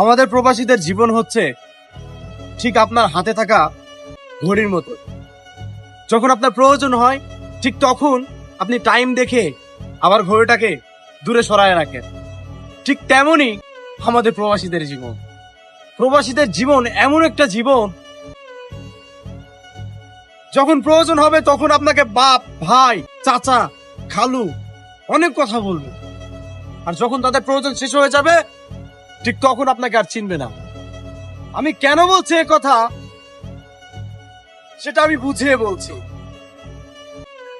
আমাদের প্রবাসীদের জীবন হচ্ছে ঠিক আপনার হাতে থাকা ঘড়ির মতো। যখন আপনার প্রয়োজন হয়, ঠিক তখন আপনি টাইম দেখে আবার ঘড়িটাকে দূরে সরায় রাখেন। ঠিক তেমনই আমাদের প্রবাসীদের জীবন। প্রবাসীদের জীবন এমন একটা জীবন, যখন প্রয়োজন হবে তখন আপনাকে বাপ, ভাই, চাচা, খালু অনেক কথা বলবে। আর যখন তাদের প্রয়োজন শেষ হয়ে যাবে ঠিক তখন আপনাকে আর চিনবে না। আমি কেন বলছি এ কথা? সেটা আমি বুঝিয়ে বলছি।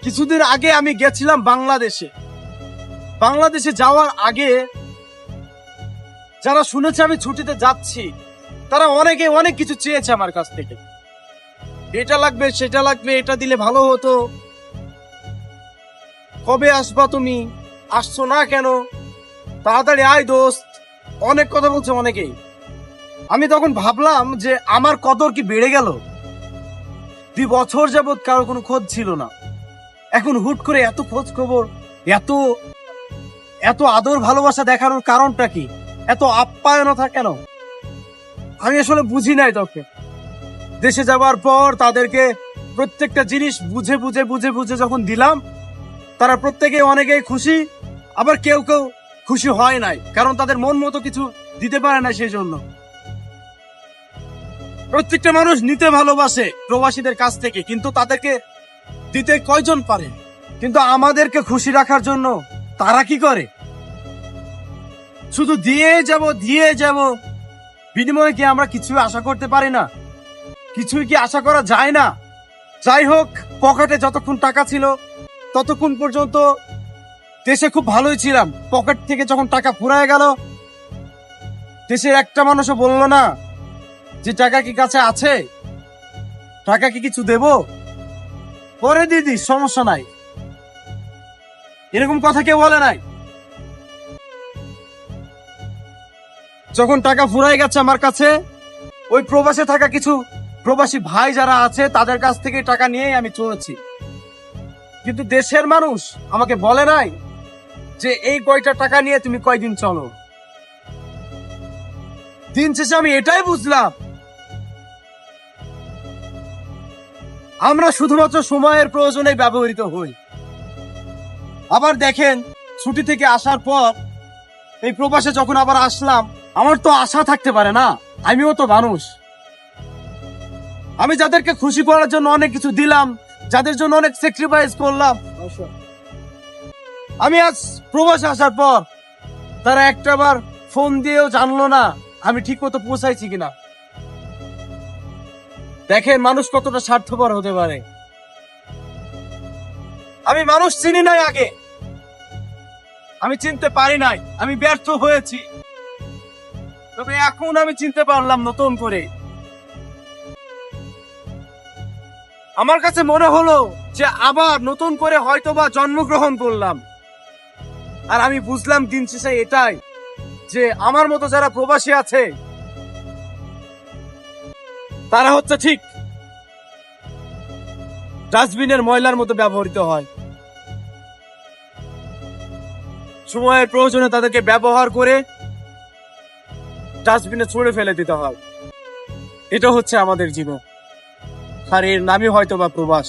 কিছুদিন আগে আমি গেছিলাম বাংলাদেশে। বাংলাদেশে যাওয়ার আগে যারা শুনেছে আমি ছুটিতে যাচ্ছি, তারা অনেকে অনেক কিছু চেয়েছে আমার কাছ থেকে। এটা লাগবে, সেটা লাগবে, এটা দিলে ভালো হতো। কবে আসবা তুমি? আসছো না কেন? তাড়াতাড়ি আয় দোস্ত। অনেক কথা বলছে অনেকেই। আমি তখন ভাবলাম যে আমার কদর কি বেড়ে গেল? দুই বছর যাবৎ কারও কোনো খোঁজ ছিল না। এখন হুট করে এত খোঁজ খবর, এত এত আদর ভালোবাসা দেখানোর কারণটা কি? এত আপ্যায়নতা কেন? আমি আসলে বুঝি নাই তোকে দেশে যাওয়ার পর তাদেরকে প্রত্যেকটা জিনিস বুঝে বুঝে বুঝে বুঝে যখন দিলাম, তারা প্রত্যেকে অনেকেই খুশি, আবার কেউ কেউ খুশি হয় নাই, কারণ তাদের মন মতো কিছু দিতে পারে না সেই জন্য প্রত্যেকটা মানুষ নিতে ভালোবাসে প্রবাসীদের কাছ থেকে, কিন্তু তাদেরকে দিতে কয়জন পারে? কিন্তু আমাদেরকে খুশি রাখার জন্য তারা কি করে? শুধু দিয়ে যাব দিয়ে যাব, বিনিময়ে কি আমরা কিছু আশা করতে পারি না? কিছুই কি আশা করা যায় না? যাই হোক, পকেটে যতক্ষণ টাকা ছিল, ততক্ষণ পর্যন্ত দেশে খুব ভালোই ছিলাম। পকেট থেকে যখন টাকা ফুরায় গেল, দেশের একটা মানুষও বলল না যে, টাকা কি কাছে আছে? টাকা কি কিছু দেব? পরে দিদি, সমস্যা নাই। এরকম কথা কেউ বলে নাই। যখন টাকা ফুরাই গেছে আমার কাছে, ওই প্রবাসে থাকা কিছু প্রবাসী ভাই যারা আছে, তাদের কাছ থেকে টাকা নিয়েই আমি চলেছি। কিন্তু দেশের মানুষ আমাকে বলে নাই যে এই কয়টা টাকা নিয়ে তুমি কয়দিন চলো? দিন শেষে আমি এটাই বুঝলাম। আমরা শুধুমাত্র সময়ের প্রয়োজনে ব্যবহৃত হই। আবার দেখেন, ছুটি থেকে আসার পর এই প্রবাসে যখন আবার আসলাম, আমার তো আশা থাকতে পারে না। আমিও তো মানুষ। আমি যাদেরকে খুশি করার জন্য অনেক কিছু দিলাম, যাদের জন্য অনেক স্যাক্রিফাইস করলাম। আমি আজ প্রবাসে আসার পর তারা একটা বার ফোন দিয়েও জানলো না আমি ঠিক মতো পৌঁছাইছি কিনা। দেখেন মানুষ কতটা স্বার্থপর হতে পারে। আমি মানুষ চিনি নাই আগে। আমি চিনতে পারি নাই, আমি ব্যর্থ হয়েছি। তবে এখন আমি চিনতে পারলাম নতুন করে। আমার কাছে মনে হলো যে আবার নতুন করে হয়তোবা জন্মগ্রহণ করলাম। আর আমি বুঝলাম দিন শেষে এটাই, যে আমার মতো যারা প্রবাসী আছে, তারা হচ্ছে ঠিক ডাস্টবিনের ময়লার মতো ব্যবহৃত হয়। সময়ের প্রয়োজনে তাদেরকে ব্যবহার করে ডাস্টবিনে ছুঁড়ে ফেলে দিতে হয়। এটা হচ্ছে আমাদের জীবন। আর এর নামই হয়তো বা প্রবাস।